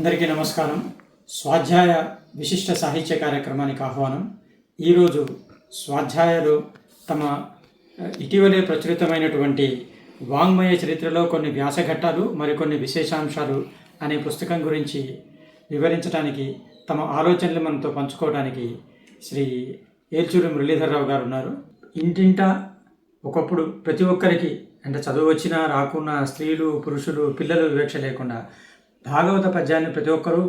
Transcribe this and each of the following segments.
అందరికీ నమస్కారం. స్వాధ్యాయ విశిష్ట సాహిత్య కార్యక్రమానికి ఆహ్వానం. ఈరోజు స్వాధ్యాయలు తమ ఇటీవలే ప్రచురితమైనటువంటి వాంగ్మయ చరిత్రలో కొన్ని వ్యాసఘట్టాలు మరికొన్ని విశేషాంశాలు అనే పుస్తకం గురించి వివరించడానికి తమ ఆలోచనలు మనతో పంచుకోవడానికి శ్రీ ఏల్చూరి మురళీధరరావు గారు ఉన్నారు. ఇంటింటా ఒకప్పుడు ప్రతి ఒక్కరికి అంటే చదువు వచ్చినా రాకున్నా స్త్రీలు పురుషులు పిల్లలు వివక్ష లేకుండా భాగవత పద్యాన్ని ప్రతి ఒక్కరూ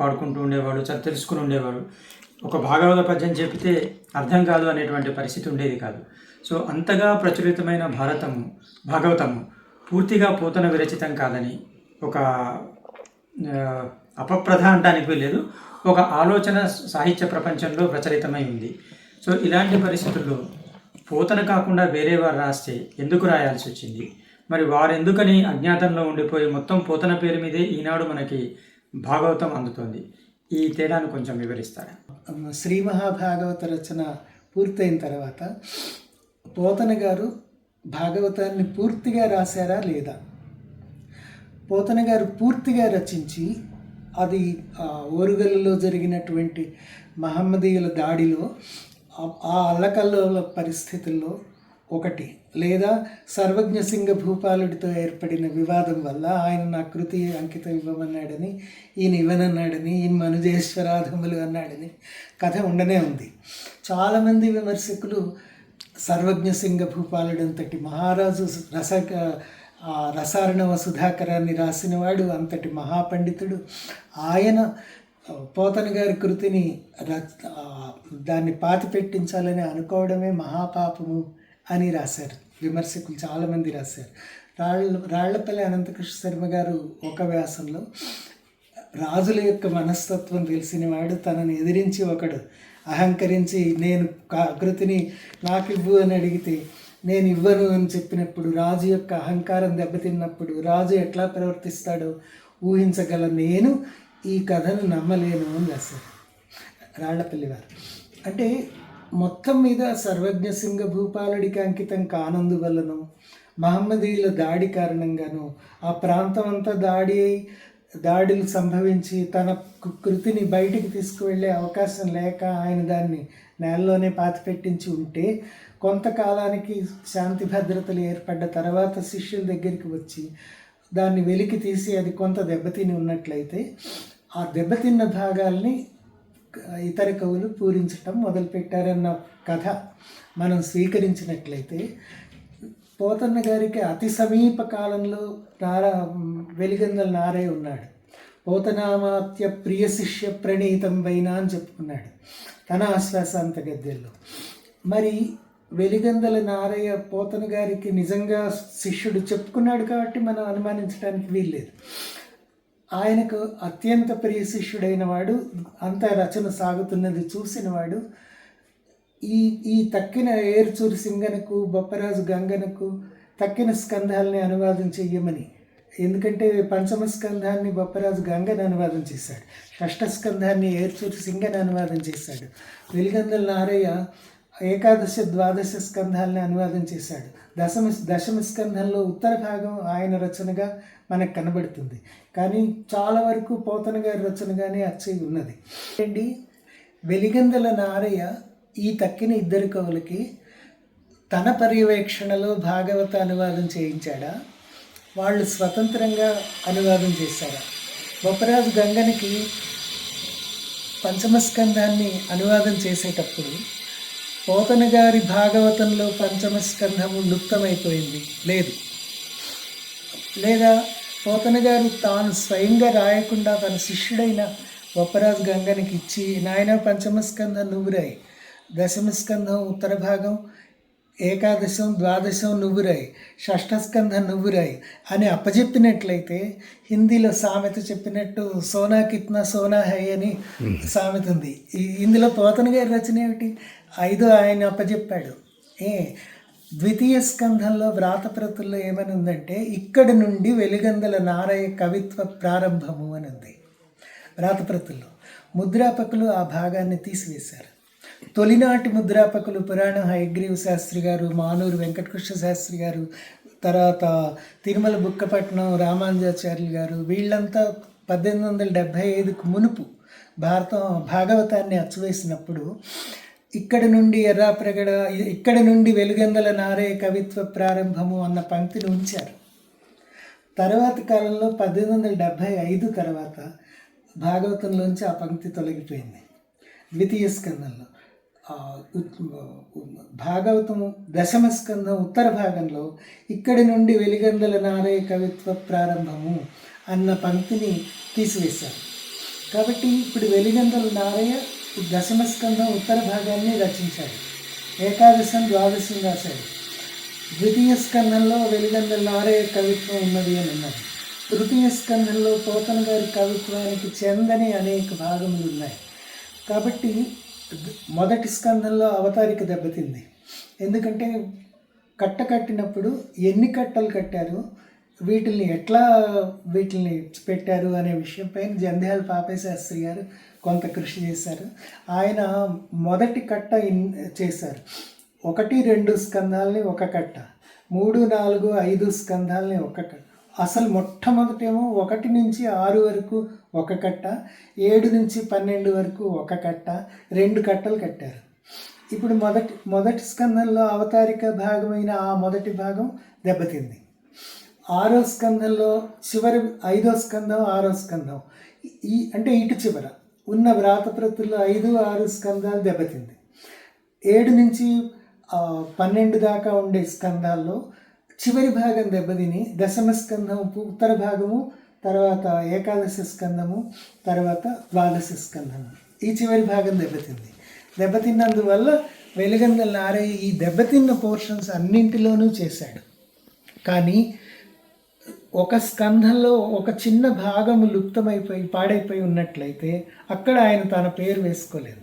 పాడుకుంటూ ఉండేవాడు చ తెలుసుకుని ఉండేవాడు ఒక భాగవత పద్యం చెబితే అర్థం కాదు అనేటువంటి పరిస్థితి ఉండేది కాదు. సో అంతగా ప్రచురితమైన భారతము భాగవతము పూర్తిగా పూతన విరచితం కాదని ఒక అపప్రధ అంటానికి లేదు ఒక ఆలోచన సాహిత్య ప్రపంచంలో ప్రచరితమై ఉంది. సో ఇలాంటి పరిస్థితుల్లో పోతన కాకుండా వేరే వారు రాస్తే ఎందుకు రాయాల్సి వచ్చింది? మరి వారు ఎందుకని అజ్ఞాతంలో ఉండిపోయి మొత్తం పోతన పేరు మీదే ఈనాడు మనకి భాగవతం అందుతోంది. ఈ తేడాను కొంచెం వివరిస్తారా? శ్రీ మహాభాగవత రచన పూర్తయిన తర్వాత పోతన గారు భాగవతాన్ని పూర్తిగా రాశారా లేదా? పోతన గారు పూర్తిగా రచించి అది ఓరుగల్లో ఓరుగల్లులో జరిగినటువంటి మహమ్మదీయుల దాడిలో ఆ- ఆ అల్లకల్లోల పరిస్థితుల్లో ఒకటి. లేదా సర్వజ్ఞ సింగ భూపాలుడితో ఏర్పడిన వివాదం వల్ల ఆయన నా కృతి అంకితం ఇవ్వమన్నాడని ఈయన ఇవ్వనన్నాడని ఈయన మనుజేశ్వరాధములు అన్నాడని కథ ఉండనే ఉంది. చాలామంది విమర్శకులు సర్వజ్ఞ సింగ భూపాలుడంతటి మహారాజు రసక రసారణవ సుధాకరాన్ని రాసినవాడు అంతటి మహాపండితుడు. ఆయన పోతన గారి కృతిని దాన్ని పాతి పెట్టించాలని అనుకోవడమే మహాపాపము. అని రాశారు. విమర్శకులు చాలామంది రాశారు. రాళ్ళ రాళ్ళపల్లి అనంతకృష్ణ శర్మ గారు ఒక వ్యాసంలో రాజుల యొక్క మనస్తత్వం తెలిసినవాడు తనని ఎదిరించి ఒకడు. అహంకరించి నేను ఆకృతిని కృతిని నాకు ఇవ్వు అని అడిగితే నేను ఇవ్వను అని చెప్పినప్పుడు రాజు యొక్క అహంకారం దెబ్బతిన్నప్పుడు రాజు ఎట్లా ప్రవర్తిస్తాడో ఊహించగల నేను ఈ కథను నమ్మలేను అని రాశారు. రాళ్ళపల్లి వారు. అంటే మొత్తం మీద సర్వజ్ఞ సింగ భూపాలుడికి అంకితం కానందువల్లనో మహమ్మదీయుల దాడి కారణంగాను ఆ ప్రాంతం అంతా దాడి అయి దాడులు సంభవించి తన కు- కృతిని బయటికి తీసుకువెళ్ళే అవకాశం లేక ఆయన దాన్ని నేలలోనే పాతిపెట్టించి ఉంటే కొంతకాలానికి శాంతి భద్రతలు ఏర్పడ్డ తర్వాత శిష్యుల దగ్గరికి వచ్చి దాన్ని వెలికి తీసి అది కొంత దెబ్బతిని ఉన్నట్లయితే ఆ దెబ్బతిన్న భాగాల్ని ఇతర కవులు పూరించటం మొదలుపెట్టారన్న కథ మనం స్వీకరించినట్లయితే పోతన్న గారికి అతి సమీప కాలంలో నారా వెలిగందల నారయ్య ఉన్నాడు. పోతనామాత్య ప్రియ శిష్య ప్రణీతం వైనా అని చెప్పుకున్నాడు తన ఆశ్వాసాంత గద్దెల్లో. మరి వెలిగందల నారయ్య పోతన గారికి నిజంగా శిష్యుడు చెప్పుకున్నాడు కాబట్టి మనం అనుమానించడానికి వీల్లేదు. ఆయనకు అత్యంత ప్రియ శిష్యుడైన వాడు అంత రచన సాగుతున్నది చూసినవాడు ఈ ఈ తక్కిన ఏర్చూరు సింగనకు బొప్పరాజు గంగనకు తక్కిన స్కంధాలని అనువాదం చెయ్యమని. ఎందుకంటే పంచమ స్కంధాన్ని బొప్పరాజు గంగని అనువాదం చేశాడు. షష్ఠ స్కంధాన్ని ఏర్చూరు సింగని అనువాదం చేశాడు. వెలిగందల నారయ్య ఏకాదశి ద్వాదశ స్కంధాలని అనువాదం చేశాడు. దశమి దశమ స్కంధంలో ఉత్తర భాగం ఆయన రచనగా మనకు కనబడుతుంది. కానీ చాలా వరకు పోతన గారి రచనగానే అచ్చయి ఉన్నది. అండి వెలిగందల నారయ్య ఈ తక్కిన ఇద్దరు కవులకి తన పర్యవేక్షణలో భాగవత అనువాదం చేయించాడా? వాళ్ళు స్వతంత్రంగా అనువాదం చేశారా? బొప్పరాజు గంగనికి పంచమస్కంధాన్ని అనువాదం చేసేటప్పుడు పోతన గారి భాగవతంలో పంచమస్కంధము లుప్తమైపోయింది. లేదు. లేదా పోతన గారు తాను స్వయంగా రాయకుండా తన శిష్యుడైన బొప్పరాజు గంగనికి ఇచ్చి నాయన పంచమస్కంధం నువ్వు రాయి. దశమస్కంధం ఉత్తర భాగం ఏకాదశం ద్వాదశం నువ్వు రాయి. షష్ఠస్కంధం నువ్వు రాయి అని అప్పచెప్పినట్లయితే హిందీలో సామెత చెప్పినట్టు సోనా కిత్నా సోనా హై అని సామెత ఉంది. ఇందులో పోతన గారి రచన ఏమిటి? ఐదు ఆయన అప్పచెప్పాడు ఏ ద్వితీయ స్కంధంలో వ్రాతప్రతుల్లో ఏమని ఉందంటే ఇక్కడి నుండి వెలిగందల నారయ్య కవిత్వ ప్రారంభము అని ఉంది వ్రాతప్రతుల్లో ముద్రాపకులు ఆ భాగాన్ని తీసివేశారు. తొలినాటి ముద్రాపకులు పురాణ హయగ్రీవ శాస్త్రి గారు మానూరు వెంకటకృష్ణ శాస్త్రి గారు తర్వాత తిరుమల బుక్కపట్నం రామానుజాచార్యులు గారు వీళ్ళంతా పద్దెనిమిది వందల డెబ్భై ఐదుకు మునుపు భారతం భాగవతాన్ని అచ్చువేసినప్పుడు ఇక్కడ నుండి ఎర్రాప్రగడ ఇక్కడ నుండి వెలుగందల నారే కవిత్వ ప్రారంభము అన్న పంక్తిని ఉంచారు. తర్వాత కాలంలో పద్దెనిమిది వందల డెబ్భై ఐదు తర్వాత భాగవతంలోంచి ఆ పంక్తి తొలగిపోయింది. ద్వితీయ స్కందంలో. భాగవతము దశమ స్కందం ఉత్తర భాగంలో ఇక్కడి నుండి వెలిగందల నారే కవిత్వ ప్రారంభము అన్న పంక్తిని తీసివేశారు. కాబట్టి ఇప్పుడు వెలిగందల నారయ్య దశమ స్కందం ఉత్తర భాగాన్ని రచించాడు. ఏకాదశం ద్వాదశం రాశాడు. ద్వితీయ స్కందంలో వెలిగందల నారయ్య కవిత్వం ఉన్నది అని అన్నారు. తృతీయ స్కందంలో పోతన గారి కవిత్వానికి చెందని అనేక భాగములు ఉన్నాయి. కాబట్టి మొదటి స్కందంలో అవతారిక దెబ్బతింది. ఎందుకంటే కట్ట కట్టినప్పుడు ఎన్ని కట్టలు కట్టారు వీటిల్ని ఎట్లా వీటిల్ని పెట్టారు అనే విషయంపై జంధ్యాల పాపయ్య శాస్త్రి గారు కొంత కృషి చేశారు. ఆయన మొదటి కట్ట ఇన్ చేశారు. ఒకటి రెండు స్కంధాలని ఒక కట్ట. మూడు నాలుగు ఐదు స్కంధాలని ఒక కట్ట. అసలు మొట్టమొదటేమో ఒకటి నుంచి ఆరు వరకు ఒక కట్ట ఏడు నుంచి పన్నెండు వరకు ఒక కట్ట రెండు కట్టలు కట్టారు. ఇప్పుడు మొదటి మొదటి స్కందంలో అవతారిక భాగమైన ఆ మొదటి భాగం దెబ్బతింది. ఆరో స్కందంలో చివరి ఐదో స్కందం ఆరో స్కందం ఈ అంటే ఇటు చివర. ఉన్న వ్రాతప్రతుల్లో ఐదు ఆరు స్కందాలు దెబ్బతింది. ఏడు నుంచి పన్నెండు దాకా ఉండే స్కందాల్లో చివరి భాగం దెబ్బతిని దశమ స్కంధం ఉత్తర భాగము తర్వాత ఏకాదశ స్కందము తర్వాత ద్వాదశ స్కందము ఈ చివరి భాగం దెబ్బతింది. దెబ్బతిన్నందువల్ల వెలుగందల నారయ్య ఈ దెబ్బతిన్న పోర్షన్స్ అన్నింటిలోనూ చేశాడు. కానీ ఒక స్కంధంలో ఒక చిన్న భాగము లుప్తమైపోయి పాడైపోయి ఉన్నట్లయితే అక్కడ ఆయన తన పేరు వేసుకోలేదు.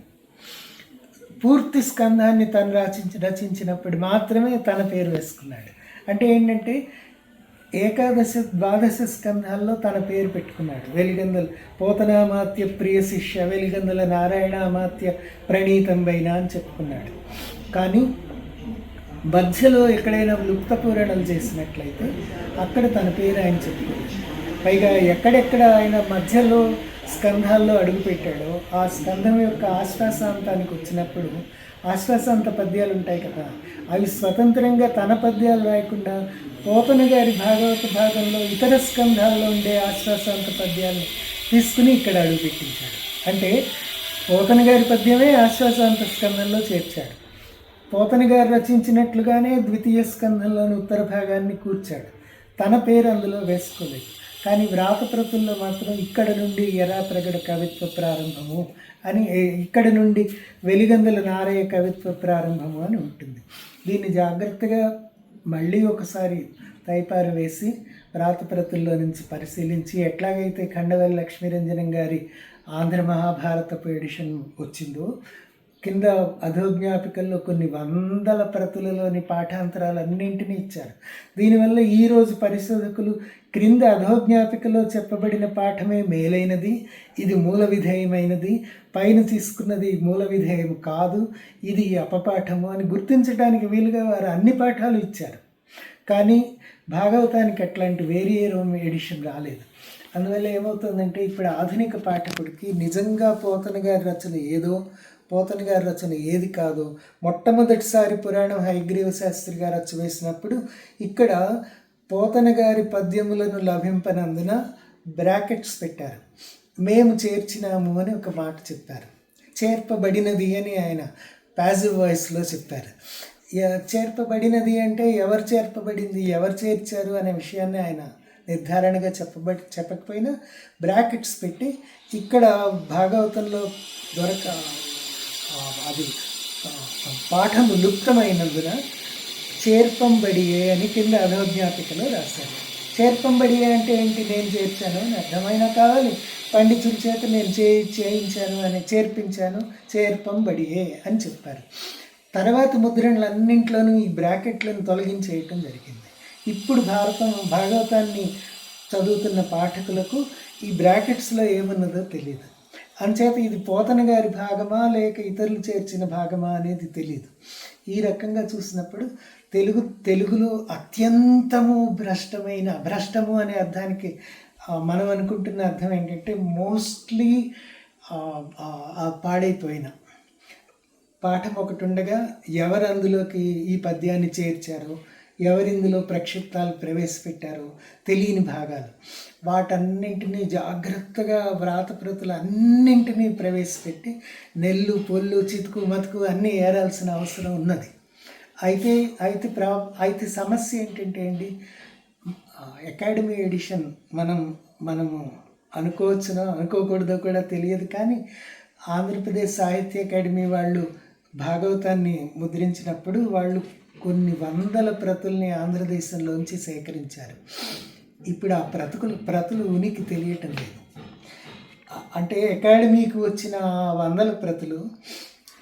పూర్తి స్కంధాన్ని తను రచించి రచించినప్పుడు మాత్రమే తన పేరు వేసుకున్నాడు. అంటే ఏంటంటే ఏకాదశ ద్వాదశ స్కంధాల్లో తన పేరు పెట్టుకున్నాడు. వెలిగందల పోతనామాత్య ప్రియ శిష్య వెలిగందల నారాయణామాత్య ప్రణీతంబైన అని చెప్పుకున్నాడు. కానీ మధ్యలో ఎక్కడైనా లుప్త పూరణలు చేసినట్లయితే అక్కడ తన పేరు ఆయన చెప్పుకోవచ్చు. పైగా ఎక్కడెక్కడ ఆయన మధ్యలో స్కంధాల్లో అడుగుపెట్టాడో ఆ స్కంధం యొక్క ఆశ్వాసాంతానికి వచ్చినప్పుడు ఆశ్వాసాంత పద్యాలు ఉంటాయి కదా అవి స్వతంత్రంగా తన పద్యాలు రాయకుండా పోపన గారి భాగవత భాగంలో ఇతర స్కంధాల్లో ఉండే ఆశ్వాసాంత పద్యాలు తీసుకుని ఇక్కడ అడుగుపెట్టించాడు. అంటే పోతన గారి పద్యమే ఆశ్వాసాంత స్కంధంలో చేర్చాడు. పోతని గారు రచించినట్లుగానే ద్వితీయ స్కంధంలోని ఉత్తర భాగాన్ని కూర్చాడు. తన పేరు అందులో వేసుకోలేదు. కానీ వ్రాతప్రతుల్లో మాత్రం ఇక్కడ నుండి ఎరా ప్రగడ కవిత్వ ప్రారంభము అని ఇక్కడ నుండి వెలిగందల నారయ్య కవిత్వ ప్రారంభము అని ఉంటుంది. దీన్ని జాగ్రత్తగా మళ్ళీ ఒకసారి తైపారు వేసి వ్రాతప్రతుల్లో నుంచి పరిశీలించి ఎట్లాగైతే ఖండవల్లి లక్ష్మీరంజనం గారి ఆంధ్ర మహాభారతపు ఎడిషన్ వచ్చిందో కింద అధోజ్ఞాపికల్లో కొన్ని వందల ప్రతులలోని పాఠాంతరాలు అన్నింటినీ ఇచ్చారు. దీనివల్ల ఈరోజు పరిశోధకులు క్రింద అధోజ్ఞాపికలో చెప్పబడిన పాఠమే మేలైనది ఇది మూల విధేయమైనది పైన తీసుకున్నది మూల విధేయం కాదు ఇది అపపాఠము అని గుర్తించడానికి వీలుగా వారు అన్ని పాఠాలు ఇచ్చారు. కానీ భాగవతానికి అట్లాంటి వేరియేరం ఎడిషన్ రాలేదు. అందువల్ల ఏమవుతుందంటే ఇప్పుడు ఆధునిక పాఠకుడికి నిజంగా పోతన గారి రచన ఏదో పోతన గారి రచన ఏది కాదు. మొట్టమొదటిసారి పురాణం హైగ్రీవ శాస్త్రి గారు రచ వేసినప్పుడు ఇక్కడ పోతన గారి పద్యములను లభింపనందున బ్రాకెట్స్ పెట్టారు. మేము చేర్చినాము అని ఒక మాట చెప్పారు. చేర్పబడినది అని ఆయన ప్యాజివ్ వాయిస్లో చెప్పారు. చేర్పబడినది అంటే ఎవరు చేర్పబడింది ఎవరు చేర్చారు అనే విషయాన్ని ఆయన నిర్ధారణగా చెప్పబడి చెప్పకపోయినా బ్రాకెట్స్ పెట్టి ఇక్కడ భాగవతంలో దొరక అది పాఠము లుప్తమైనందున చేర్పంబడియే అని కింద అధోజ్ఞాపికలో రాశారు. చేర్పంబడియే అంటే ఏంటి? నేను చేర్చాను అని అర్థమైనా కావాలి. పండితుల చేత నేను చే చేయించాను అని చేర్పించాను. చేర్పంబడియే అని చెప్పారు. తర్వాత ముద్రణలన్నింటిలోనూ ఈ బ్రాకెట్లను తొలగించేయటం జరిగింది. ఇప్పుడు భారతం భాగవతాన్ని చదువుతున్న పాఠకులకు ఈ బ్రాకెట్స్లో ఏమున్నదో తెలియదు అంచేత ఇది పోతన గారి భాగమా లేక ఇతరులు చేర్చిన భాగమా అనేది తెలియదు ఈ రకంగా చూసినప్పుడు తెలుగు తెలుగులో అత్యంతము భ్రష్టమైన భ్రష్టము అనే అర్థానికి మనం అనుకుంటున్న అర్థం ఏంటంటే మోస్ట్లీ ఆ పాడైపోయిన. పాఠం ఒకటి ఉండగా ఎవరు అందులోకి ఈ పద్యాన్ని చేర్చారో? ఎవరిందులో ప్రక్షిప్తాలు ప్రవేశపెట్టారు తెలియని భాగాలు. వాటన్నింటినీ జాగ్రత్తగా వ్రాతప్రతులు అన్నింటినీ ప్రవేశపెట్టి నెల్లు పొల్లు చితుకు మతుకు అన్నీ ఏరాల్సిన అవసరం ఉన్నది. అయితే అయితే ప్రా అయితే సమస్య ఏంటంటే అండి అకాడమీ ఎడిషన్ మనం మనము అనుకోవచ్చునో అనుకోకూడదో కూడా తెలియదు కానీ ఆంధ్రప్రదేశ్ సాహిత్య అకాడమీ వాళ్ళు భాగవతాన్ని ముద్రించినప్పుడు వాళ్ళు కొన్ని వందల ప్రతుల్ని ఆంధ్రదేశంలోంచి సేకరించారు. ఇప్పుడు ఆ ప్రతుకులు ప్రతులు ఉనికి తెలియటం లేదు. అంటే అకాడమీకి వచ్చిన వందల ప్రతులు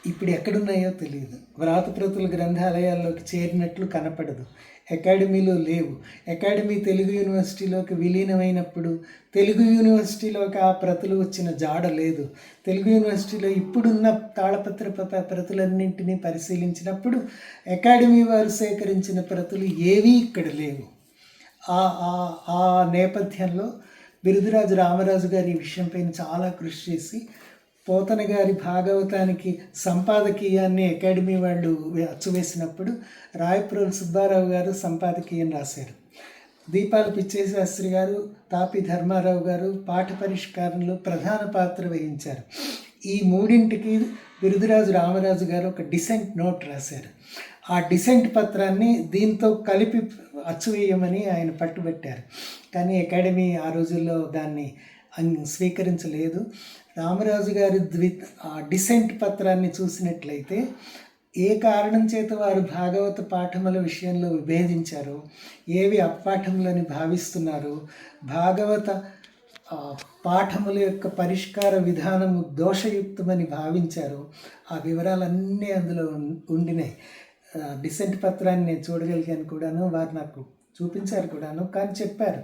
ఇప్పుడు ఎక్కడున్నాయో తెలియదు వ్రాత ప్రతులు గ్రంథాలయాల్లోకి చేరినట్లు కనపడదు. అకాడమీలో లేవు. అకాడమీ తెలుగు యూనివర్సిటీలోకి విలీనమైనప్పుడు తెలుగు యూనివర్సిటీలోకి ఆ ప్రతులు వచ్చిన జాడ లేదు. తెలుగు యూనివర్సిటీలో ఇప్పుడున్న తాళపత్ర ప్రతులన్నింటినీ పరిశీలించినప్పుడు అకాడమీ వారు సేకరించిన ప్రతులు ఏవీ ఇక్కడ లేవు. ఆ ఆ- ఆ నేపథ్యంలో బిరుదురాజు రామరాజు గారి ఈ విషయంపైన చాలా కృషి చేసి పోతన గారి భాగవతానికి సంపాదకీయాన్ని అకాడమీ వాళ్ళు అచ్చువేసినప్పుడు రాయప్రోలు సుబ్బారావు గారు సంపాదకీయం రాశారు. దీపాల పిచ్చేశాస్త్రి గారు తాపి ధర్మారావు గారు పాఠ పరిష్కారంలో ప్రధాన పాత్ర వహించారు. ఈ మూడింటికి బిరుదురాజు రామరాజు గారు ఒక డిసెంట్ నోట్ రాశారు. ఆ డిసెంట్ పత్రాన్ని దీంతో కలిపి అచ్చువేయమని ఆయన పట్టుబట్టారు. కానీ అకాడమీ ఆ రోజుల్లో దాన్ని స్వీకరించలేదు. రామరాజు గారి ద్వి ఆ డిసెంట్ పత్రాన్ని చూసినట్లయితే ఏ కారణం చేత వారు భాగవత పాఠముల విషయంలో విభేదించారో ఏవి అపాఠములని భావిస్తున్నారు భాగవత పాఠముల యొక్క పరిష్కార విధానము దోషయుక్తమని భావించారు ఆ వివరాలన్నీ అందులో ఉం- ఉండినాయి. డిసెంట్ పత్రాన్ని నేను చూడగలిగాను కూడాను వారు నాకు చూపించారు కూడాను కానీ చెప్పారు.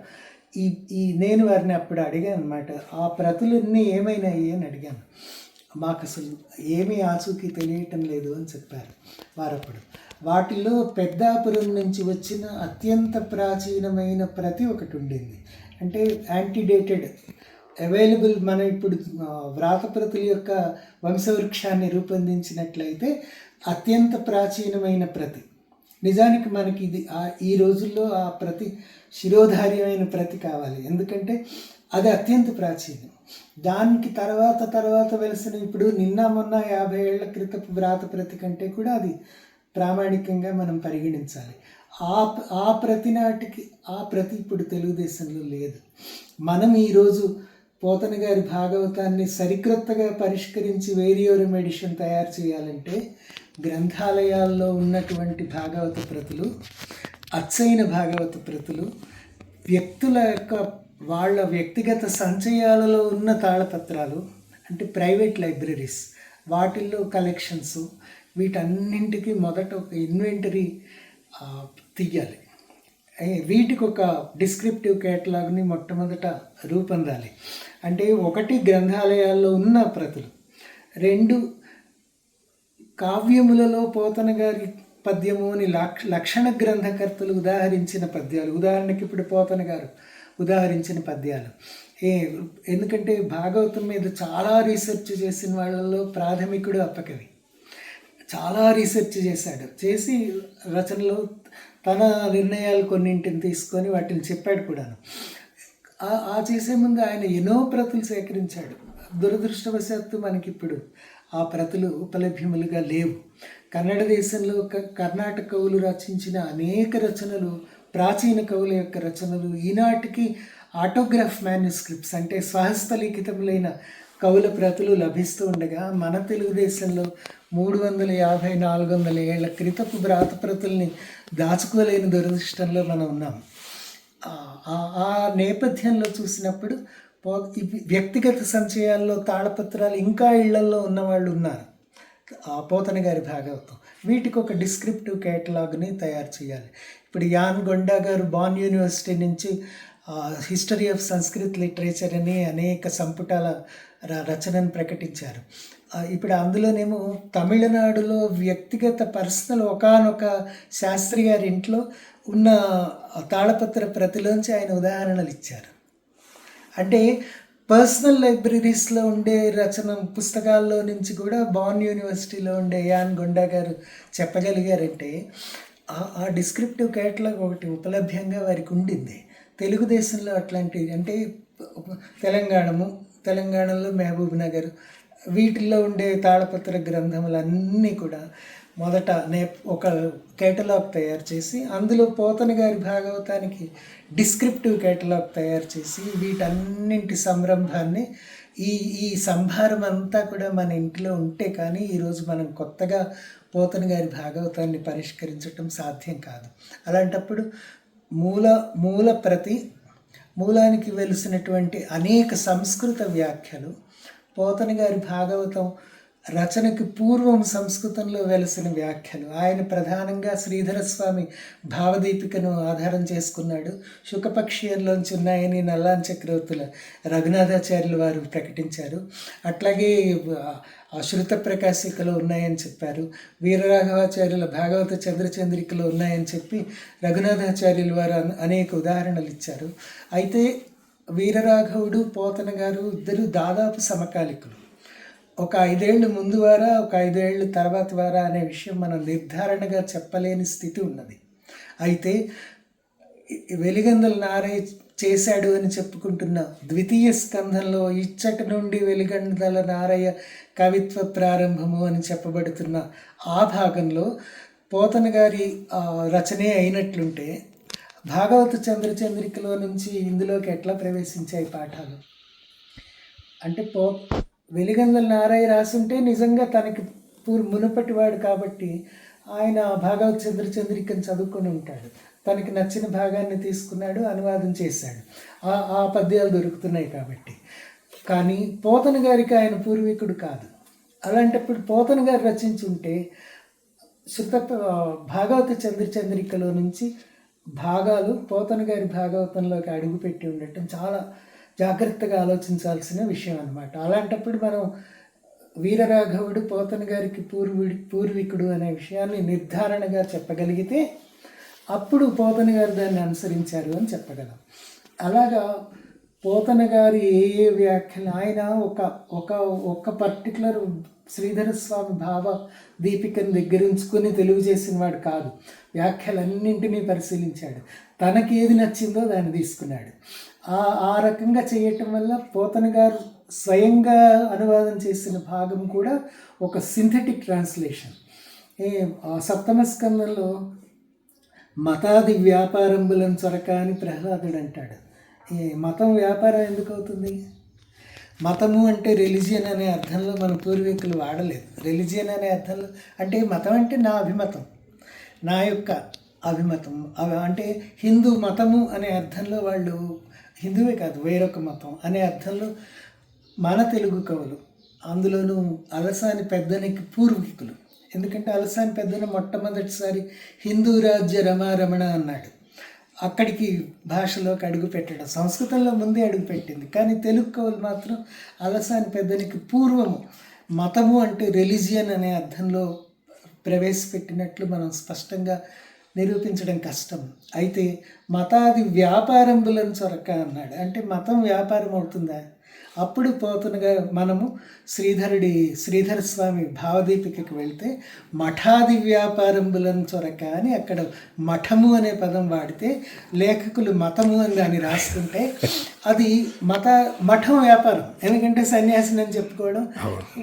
ఈ ఈ నేను వారిని అప్పుడు అడిగాను అనమాట ఆ ప్రతులన్నీ ఏమైనాయి? అని అడిగాను. మాకు అసలు ఏమీ ఆచూకీ తెలియటం లేదు అని చెప్పారు వారప్పుడు. వాటిలో పెద్దాపురం నుంచి వచ్చిన అత్యంత ప్రాచీనమైన ప్రతి ఒకటి ఉండింది. అంటే యాంటీడేటెడ్ అవైలబుల్ మనం ఇప్పుడు వ్రాతప్రతుల యొక్క వంశవృక్షాన్ని రూపొందించినట్లయితే అత్యంత ప్రాచీనమైన ప్రతి. నిజానికి మనకి ఇది ఆ- ఈ రోజుల్లో ఆ ప్రతి శిరోధార్యమైన ప్రతి కావాలి. ఎందుకంటే అది అత్యంత ప్రాచీనం. దానికి తర్వాత తర్వాత వెలిసిన ఇప్పుడు నిన్న మొన్న యాభై ఏళ్ళ క్రితపు వ్రాత ప్రతి కంటే కూడా అది ప్రామాణికంగా మనం పరిగణించాలి. ఆ ఆ ప్రతి నాటికి ఆ ప్రతి ఇప్పుడు తెలుగుదేశంలో లేదు. మనం ఈరోజు పోతన గారి భాగవతాన్ని సరికొత్తగా పరిష్కరించి వేరియోరం ఎడిషన్ తయారు చేయాలంటే గ్రంథాలయాల్లో ఉన్నటువంటి భాగవత ప్రతులు అచ్చైన భాగవత ప్రతులు వ్యక్తుల యొక్క వాళ్ళ వ్యక్తిగత సంచయాలలో ఉన్న తాళపత్రాలు అంటే ప్రైవేట్ లైబ్రరీస్ వాటిల్లో కలెక్షన్స్ వీటన్నింటికి మొదట ఒక ఇన్వెంటరీ తీయాలి. వీటికి ఒక డిస్క్రిప్టివ్ కేటలాగ్ని మొట్టమొదట రూపొందాలి. అంటే ఒకటి గ్రంథాలయాల్లో ఉన్న ప్రతులు. రెండు కావ్యములలో పోతన గారి పద్యము అని లక్ష లక్షణ గ్రంథకర్తలు ఉదాహరించిన పద్యాలు. ఉదాహరణకి ఇప్పుడు పోతన గారు ఉదాహరించిన పద్యాలు. ఏ ఎందుకంటే భాగవతం మీద చాలా రీసెర్చ్ చేసిన వాళ్ళలో ప్రాథమికుడు అప్పకవి. చాలా రీసెర్చ్ చేశాడు. చేసి రచనలో తన నిర్ణయాలు కొన్నింటిని తీసుకొని వాటిని చెప్పాడు కూడాను. ఆ- చేసే ముందు ఆయన ఎన్నో ప్రతులు సేకరించాడు. దురదృష్టవశాత్తు మనకిప్పుడు ఆ ప్రతులు ఉపలభ్యములుగా లేవు. కన్నడ దేశంలో క- కర్ణాటక కవులు రచించిన అనేక రచనలు ప్రాచీన కవుల యొక్క రచనలు ఈనాటికి ఆటోగ్రాఫ్ మ్యానుస్క్రిప్ట్స్ అంటే స్వహస్తలిఖితములైన కవుల ప్రతులు లభిస్తూ ఉండగా మన తెలుగుదేశంలో మూడు వందల యాభై నాలుగు వందల ఏళ్ళ క్రితపు వ్రాత ప్రతుల్ని దాచుకోలేని దురదృష్టంలో మనం ఉన్నాం. ఆ- నేపథ్యంలో చూసినప్పుడు వ్యక్తిగత సంచయాల్లో తాళపత్రాలు ఇంకా ఇళ్ళల్లో ఉన్నవాళ్ళు ఉన్నారు. ఆ పోతన గారి భాగవతం. వీటికి ఒక డిస్క్రిప్టివ్ కేటలాగ్ని తయారు చేయాలి. ఇప్పుడు Jan Gonda garu Bonn university నుంచి హిస్టరీ ఆఫ్ సంస్కృత్ లిటరేచర్ అని అనేక సంపుటాల ర- రచనను ప్రకటించారు. ఇప్పుడు అందులోనేమో తమిళనాడులో వ్యక్తిగత పర్సనల్ ఒకానొక శాస్త్రి గారి ఇంట్లో ఉన్న తాళపత్ర ప్రతిలోంచి ఆయన ఉదాహరణలు ఇచ్చారు. అంటే పర్సనల్ లైబ్రరీస్లో ఉండే రచన పుస్తకాల్లో నుంచి కూడా బాన్ యూనివర్సిటీలో ఉండే యాన్ గుండా గారు చెప్పగలిగారంటే ఆ- ఆ డిస్క్రిప్టివ్ కేటలాగ్ ఒకటి ఉపలభ్యంగా వారికి ఉండింది. తెలుగుదేశంలో అట్లాంటివి అంటే తెలంగాణము తెలంగాణలో మహబూబ్ నగర్ వీటిల్లో ఉండే తాళపత్ర గ్రంథములన్నీ కూడా మొదట నే ఒక కేటలాగ్ తయారు చేసి అందులో పోతన గారి భాగవతానికి డిస్క్రిప్టివ్ కేటలాగ్ తయారు చేసి వీటన్నింటి సంరంభాన్ని ఈ ఈ సంభారం అంతా కూడా మన ఇంట్లో ఉంటే కానీ ఈరోజు మనం కొత్తగా పోతన గారి భాగవతాన్ని పరిష్కరించటం సాధ్యం కాదు. అలాంటప్పుడు మూల మూల ప్రతి మూలానికి వెలిసినటువంటి అనేక సంస్కృత వ్యాఖ్యలు పోతన గారి భాగవతం రచనకు పూర్వం సంస్కృతంలో వెలసిన వ్యాఖ్యలు. ఆయన ప్రధానంగా శ్రీధరస్వామి భావదీపికను ఆధారం చేసుకున్నాడు. శుకపక్షీయంలోంచి ఉన్నాయని నల్లాన్ చక్రవర్తుల రఘునాథాచార్యులు వారు ప్రకటించారు. అట్లాగే అశ్రుత ప్రకాశికలో ఉన్నాయని చెప్పారు. వీరరాఘవాచార్యుల భాగవత చంద్రచంద్రికలో ఉన్నాయని చెప్పి రఘునాథాచార్యుల వారు అనేక ఉదాహరణలు ఇచ్చారు. అయితే వీరరాఘవుడు పోతన గారు ఇద్దరు దాదాపు సమకాలికులు. ఒక ఐదేళ్ళు ముందు వారా ఒక ఐదేళ్ళు తర్వాత వారా అనే విషయం మనం నిర్ధారణగా చెప్పలేని స్థితి ఉన్నది. అయితే వెలిగందల నారయ్య చేశాడు అని చెప్పుకుంటున్న ద్వితీయ స్కంధంలో ఇచ్చటి నుండి వెలిగందల నారయ్య కవిత్వ ప్రారంభము అని చెప్పబడుతున్న ఆ భాగంలో పోతన గారి రచనే అయినట్లుంటే భాగవత చంద్రచంద్రికలో నుంచి ఇందులోకి ఎట్లా ప్రవేశించాయి పాఠాలు? అంటే పో వెలిగందల నారాయణ రాసుంటే నిజంగా తనకి పూర్ మునుపటివాడు కాబట్టి ఆయన భాగవత చంద్రచంద్రికను చదువుకొని ఉంటాడు. తనకి నచ్చిన భాగాన్ని తీసుకున్నాడు అనువాదం చేశాడు. ఆ ఆ పద్యాలు దొరుకుతున్నాయి కాబట్టి. కానీ పోతన గారికి ఆయన పూర్వీకుడు కాదు. అలాంటప్పుడు పోతన గారు రచించుంటే శృత భాగవత చంద్రచంద్రికలో నుంచి భాగాలు పోతన గారి భాగవతంలోకి అడుగుపెట్టి ఉండటం చాలా జాగ్రత్తగా ఆలోచించాల్సిన విషయం అనమాట అలాంటప్పుడు మనం వీరరాఘవుడు పోతన గారికి పూర్వీడు పూర్వీకుడు అనే విషయాన్ని నిర్ధారణగా చెప్పగలిగితే అప్పుడు పోతన గారు దాన్ని అనుసరించారు అని చెప్పగలం. అలాగా పోతన గారి ఏ ఏ వ్యాఖ్యలు ఆయన ఒక ఒక ఒక పర్టికులర్ శ్రీధర స్వామి భావ దీపికను దగ్గర ఉంచుకొని తెలుగు చేసిన వాడు కాదు. వ్యాఖ్యలన్నింటినీ పరిశీలించాడు. తనకి ఏది నచ్చిందో దాన్ని తీసుకున్నాడు. ఆ ఆ రకంగా చేయటం వల్ల పోతన గారు స్వయంగా అనువాదం చేసిన భాగం కూడా ఒక సింథటిక్ ట్రాన్స్లేషన్. ఏ సప్తమస్కందంలో సప్తమ స్కందంలో మతాది వ్యాపారంబులం చొరక అని ప్రహ్లాదుడు అంటాడు. ఈ మతం వ్యాపారం ఎందుకు అవుతుంది? మతము అంటే రిలిజియన్ అనే అర్థంలో మన పూర్వీకులు వాడలేదు. రిలిజియన్ అనే అర్థంలో అంటే మతం అంటే నా అభిమతం నా యొక్క అభిమతం. అవి అంటే హిందూ మతము అనే అర్థంలో వాళ్ళు హిందువే కాదు వేరొక మతం అనే అర్థంలో మన తెలుగు కవులు అందులోనూ అలసాని పెద్దనికి పూర్వీకులు. ఎందుకంటే అలసాని పెద్దన మొట్టమొదటిసారి హిందూ రాజ్య రమారమణ అన్నాడు. అక్కడికి భాషలోకి అడుగు పెట్టడం సంస్కృతంలో ముందే అడుగు పెట్టింది. కానీ తెలుగు కవులు మాత్రం అలసాని పెద్దనికి పూర్వము మతము అంటే రిలీజియన్ అనే అర్థంలో ప్రవేశపెట్టినట్లు మనం స్పష్టంగా నిరూపించడం కష్టం. అయితే మతాది వ్యాపారంబులను చొరక్క అన్నాడు. అంటే మతం వ్యాపారం అవుతుందా? అప్పుడు పోతున్నగా మనము శ్రీధరుడి శ్రీధర స్వామి భావదీపికకి వెళ్తే మఠాది వ్యాపారంబులను చొరక అని అక్కడ మఠము అనే పదం వాడితే లేఖకులు మతము అని దాన్ని రాసుకుంటే అది మత మఠం వ్యాపారం. ఎందుకంటే సన్యాసిని అని చెప్పుకోవడం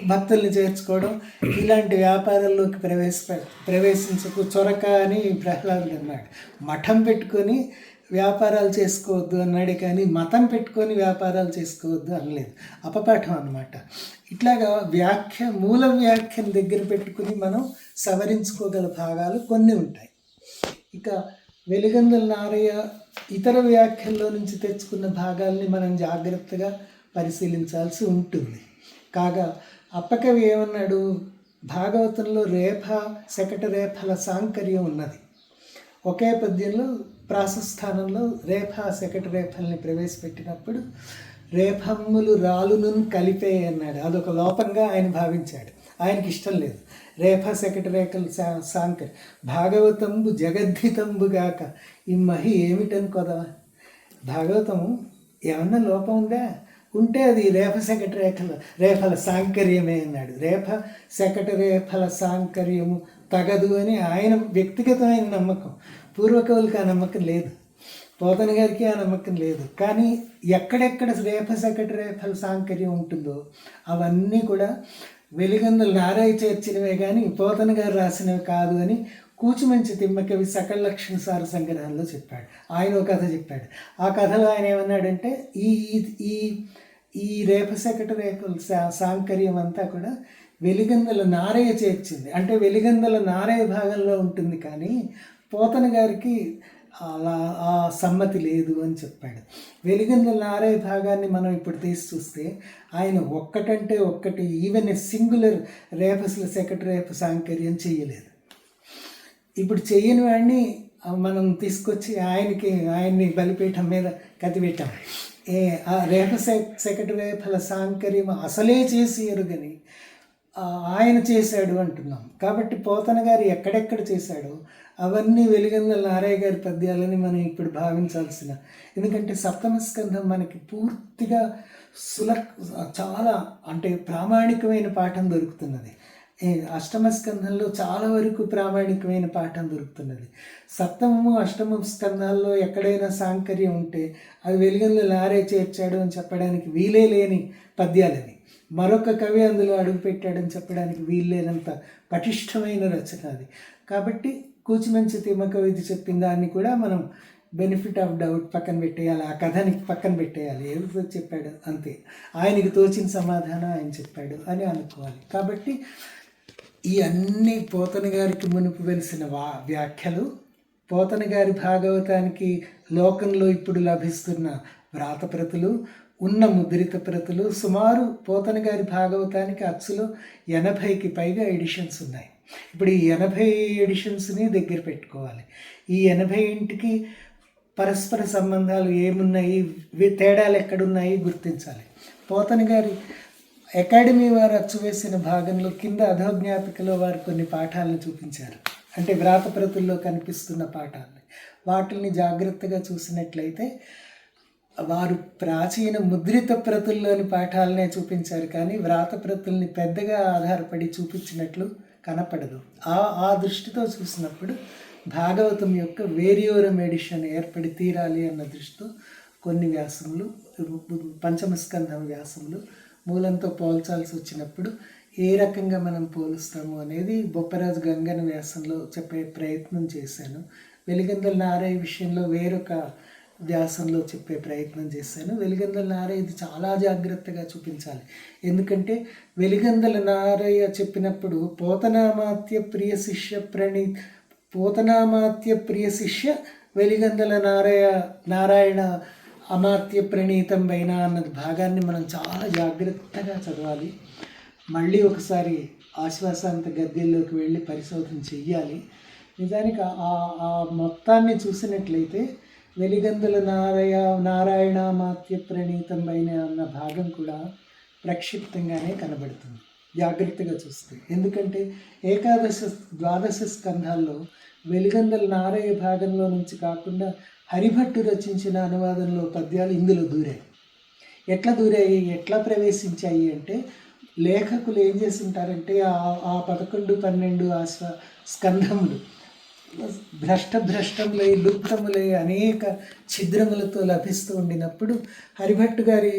భక్తుల్ని చేర్చుకోవడం ఇలాంటి వ్యాపారాల్లోకి ప్రవేశ ప్రవేశించకు చొరక అని ప్రహ్లాదుడు అన్నాడు. మఠం పెట్టుకొని వ్యాపారాలు చేసుకోవద్దు అన్నాడే కానీ మతం పెట్టుకొని వ్యాపారాలు చేసుకోవద్దు అనలేదు. అపపాఠం అనమాట ఇట్లాగా వ్యాఖ్య మూల వ్యాఖ్యను దగ్గర పెట్టుకుని మనం సవరించుకోగల భాగాలు కొన్ని ఉంటాయి. ఇక వెలుగందుల నారయ్య ఇతర వ్యాఖ్యల్లో నుంచి తెచ్చుకున్న భాగాల్ని మనం జాగ్రత్తగా పరిశీలించాల్సి ఉంటుంది. కాగా అప్పకవి ఏమన్నాడు? భాగవతంలో రేఫ శకట రేఫల సాంకర్యం ఉన్నది. ఒకే పద్యంలో ప్రాసస్థానంలో రేఫ సెకటి రేఫల్ని ప్రవేశపెట్టినప్పుడు రేఫమ్ములు రాలును కలిపే అన్నాడు. అదొక లోపంగా ఆయన భావించాడు. ఆయనకి ఇష్టం లేదు. రేఫ శకట రేఖలు సా సాంకర్ భాగవతంబు జగద్ధితంబుగాక ఈ మహి ఏమిటనుకోదా భాగవతము ఏమన్నా లోపం ఉందా? ఉంటే అది రేఫ శకట రేఖల రేఫల సాంకర్యమే అన్నాడు. రేఫ శకట రేఫల సాంకర్యము తగదు అని ఆయన వ్యక్తిగతమైన నమ్మకం. పూర్వకవులకి ఆ నమ్మకం లేదు. పోతన గారికి ఆ నమ్మకం లేదు. కానీ ఎక్కడెక్కడ రేఫ శకట రేఫల సాంకర్యం ఉంటుందో అవన్నీ కూడా వెలిగందులు నారాయ చేర్చినవే కానీ పోతన గారు రాసినవి కాదు అని కూచిమంచి తిమ్మకవి సకల లక్ష్మణ సార సంగ్రహంలో చెప్పాడు. ఆయన ఒక కథ చెప్పాడు. ఆ కథలో ఆయన ఏమన్నాడంటే ఈ ఈ- ఈ రేప శకట సా సాంకర్యం అంతా కూడా వెలిగందల నారయ్య చేర్చింది. అంటే వెలిగందల నారయ్య భాగంలో ఉంటుంది కానీ పోతన గారికి అలా ఆ సమ్మతి లేదు అని చెప్పాడు. వెలిగింద నారే భాగాన్ని మనం ఇప్పుడు తీసి చూస్తే ఆయన ఒక్కటంటే ఒక్కటి ఈవెన్ సింగులర్ రేపస్ల సెక్రటరీ రేప సాంకర్యం చేయలేదు. ఇప్పుడు చేయని వాడిని మనం తీసుకొచ్చి ఆయనకి ఆయన్ని బలిపీఠం మీద కదిపెట్టాం. ఏ ఆ రేప సె- సెకటి సాంకర్యం అసలే చేసి ఎరుగని ఆయన చేశాడు అంటున్నాం. కాబట్టి పోతన గారు ఎక్కడెక్కడ చేశాడో అవన్నీ వెలిగంద నారాయణ గారి పద్యాలని మనం ఇప్పుడు భావించాల్సిన. ఎందుకంటే సప్తమ స్కంధం మనకి పూర్తిగా సుల చాలా అంటే ప్రామాణికమైన పాఠం దొరుకుతున్నది. అష్టమస్కంధంలో అష్టమ స్కంధంలో చాలా వరకు ప్రామాణికమైన పాఠం దొరుకుతున్నది. సప్తమము అష్టమ స్కంధాల్లో ఎక్కడైనా సాంకర్యం ఉంటే అది వెలుగంలో లారే చేర్చాడు అని చెప్పడానికి వీలే లేని పద్యాలవి. మరొక కవి అందులో అడుగుపెట్టాడని చెప్పడానికి వీల్లేనంత పటిష్టమైన రచన అది. కాబట్టి కూచిమంచి తిమ్మక విధి చెప్పిన దాన్ని కూడా మనం బెనిఫిట్ ఆఫ్ డౌట్ పక్కన పెట్టేయాలి ఆ కథని పక్కన పెట్టేయాలి. ఏదో చెప్పాడు అంతే. ఆయనకి తోచిన సమాధానం ఆయన చెప్పాడు అని అనుకోవాలి. కాబట్టి ఈ అన్ని పోతన గారికి మునుపు వెలిసిన వా వ్యాఖ్యలు పోతన గారి భాగవతానికి లోకంలో ఇప్పుడు లభిస్తున్న వ్రాతప్రతులు ఉన్న ముద్రిత ప్రతులు సుమారు పోతన గారి భాగవతానికి అచ్చులో ఎనభైకి పైగా ఎడిషన్స్ ఉన్నాయి. ఇప్పుడు ఈ ఎనభై ఎడిషన్స్ని దగ్గర పెట్టుకోవాలి. ఈ ఎనభై ఇంటికి పరస్పర సంబంధాలు ఏమున్నాయి? తేడాలు ఎక్కడున్నాయి? గుర్తించాలి. పోతన గారి అకాడమీ వారు అచ్చువేసిన భాగంలో కింద అధోజ్ఞాపికలో వారు కొన్ని పాఠాలను చూపించారు. అంటే వ్రాతప్రతుల్లో కనిపిస్తున్న పాఠాలని. వాటిని జాగ్రత్తగా చూసినట్లయితే వారు ప్రాచీన ముద్రిత ప్రతుల్లోని పాఠాలనే చూపించారు కానీ వ్రాత ప్రతుల్ని పెద్దగా ఆధారపడి చూపించినట్లు కనపడదు. ఆ ఆ దృష్టితో చూసినప్పుడు భాగవతం యొక్క వేరియోరం ఎడిషన్ ఏర్పడి తీరాలి అన్న దృష్టితో కొన్ని వ్యాసములు పంచమస్కంధం వ్యాసములు మూలంతో పోల్చాల్సి వచ్చినప్పుడు ఏ రకంగా మనం పోలుస్తాము అనేది బొప్పరాజు గంగన వ్యాసంలో చెప్పే ప్రయత్నం చేశాను. వెలిగందల నారాయ విషయంలో వేరొక వ్యాసంలో చెప్పే ప్రయత్నం చేశాను. వెలిగందల నారయ్య ఇది చాలా జాగ్రత్తగా చూపించాలి. ఎందుకంటే వెలిగందల నారయ్య చెప్పినప్పుడు పోతనామాత్య ప్రియ శిష్య ప్రణీ పోతనామాత్య ప్రియ శిష్య వెలిగందల నారాయ నారాయణ అమాత్య ప్రణీతం పైన అన్నది భాగాన్ని మనం చాలా జాగ్రత్తగా చదవాలి. మళ్ళీ ఒకసారి ఆశ్వాసాంత గద్దెల్లోకి వెళ్ళి పరిశోధన చెయ్యాలి. నిజానికి ఆ మొత్తాన్ని చూసినట్లయితే వెలిగందుల నారాయ నారాయణ మాత్య ప్రణీతం పైన అన్న భాగం కూడా ప్రక్షిప్తంగానే కనబడుతుంది. జాగ్రత్తగా చూస్తే. ఎందుకంటే ఏకాదశ ద్వాదశ స్కంధాల్లో వెలిగందల నారయ్య భాగంలో నుంచి కాకుండా హరిభట్టు రచించిన అనువాదంలో పద్యాలు ఇందులో దూరాయి. ఎట్లా దూరాయి? ఎట్లా ప్రవేశించాయి అంటే లేఖకులు ఏం చేసి ఉంటారంటే ఆ ఆ పదకొండు పన్నెండు ఆ స్కంధములు భ్రష్టభ్రష్టములై లుప్తములై అనేక ఛిద్రములతో లభిస్తూ ఉండినప్పుడు హరిభట్టు గారి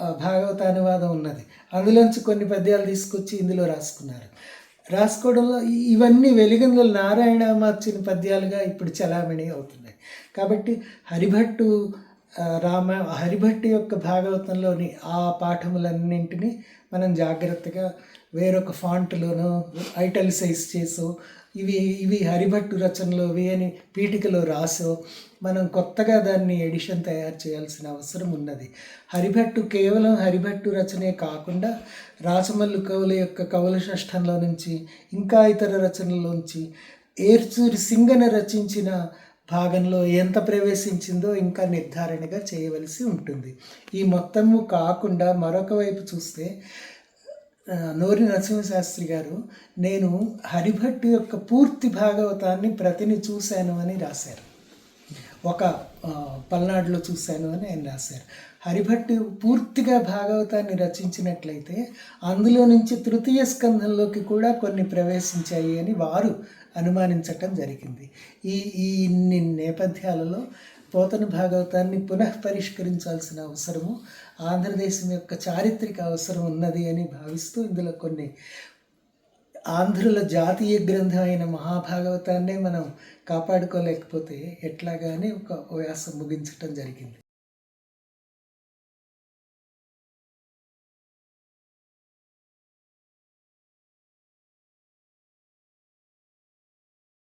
భాగవతానువాదం అనువాదం ఉన్నది. అందులోంచి కొన్ని పద్యాలు తీసుకొచ్చి ఇందులో రాసుకున్నారు. రాసుకోవడంలో ఇవన్నీ వెలిగందుల నారాయణ మార్చిన పద్యాలుగా ఇప్పుడు చలామణి అవుతున్నాయి. కాబట్టి హరిభట్టు రామ హరిభట్టు యొక్క భాగవతంలోని ఆ పాఠములన్నింటినీ మనం జాగ్రత్తగా వేరొక ఫాంట్లోనో ఐటలిసైజ్ చేసో ఇవి ఇవి హరిభట్టు రచనలు ఇవి అని పీఠికలో రాసో మనం కొత్తగా దాన్ని ఎడిషన్ తయారు చేయాల్సిన అవసరం ఉన్నది. హరిభట్టు కేవలం హరిభట్టు రచనే కాకుండా రాచమల్లు కవుల యొక్క కవుల షష్టంలో నుంచి ఇంకా ఇతర రచనల్లోంచి ఏర్చూరి సింగన రచించిన భాగంలో ఎంత ప్రవేశించిందో ఇంకా నిర్ధారణగా చేయవలసి ఉంటుంది. ఈ మొత్తము కాకుండా మరొక వైపు చూస్తే నోరి నరసింహశాస్త్రి గారు నేను హరిభట్టు యొక్క పూర్తి భాగవతాన్ని ప్రతిని చూశాను అని రాశారు. ఒక పల్నాడులో చూశాను అని ఆయన రాశారు. హరిభట్టు పూర్తిగా భాగవతాన్ని రచించినట్లయితే అందులో నుంచి తృతీయ స్కంధంలోకి కూడా కొన్ని ప్రవేశించాయి అని వారు అనుమానించటం జరిగింది. ఈ ఈ ఇన్ని నేపథ్యాలలో పోతన భాగవతాన్ని పునః పరిష్కరించాల్సిన అవసరము ఆంధ్రదేశం యొక్క చారిత్రక అవసరం ఉన్నది అని భావిస్తూ ఇందులో కొన్ని ఆంధ్రుల జాతీయ గ్రంథం అయిన మహాభాగవతాన్నే మనం కాపాడుకోలేకపోతే ఎట్లాగానే ఒక వ్యాసం ముగించటం జరిగింది.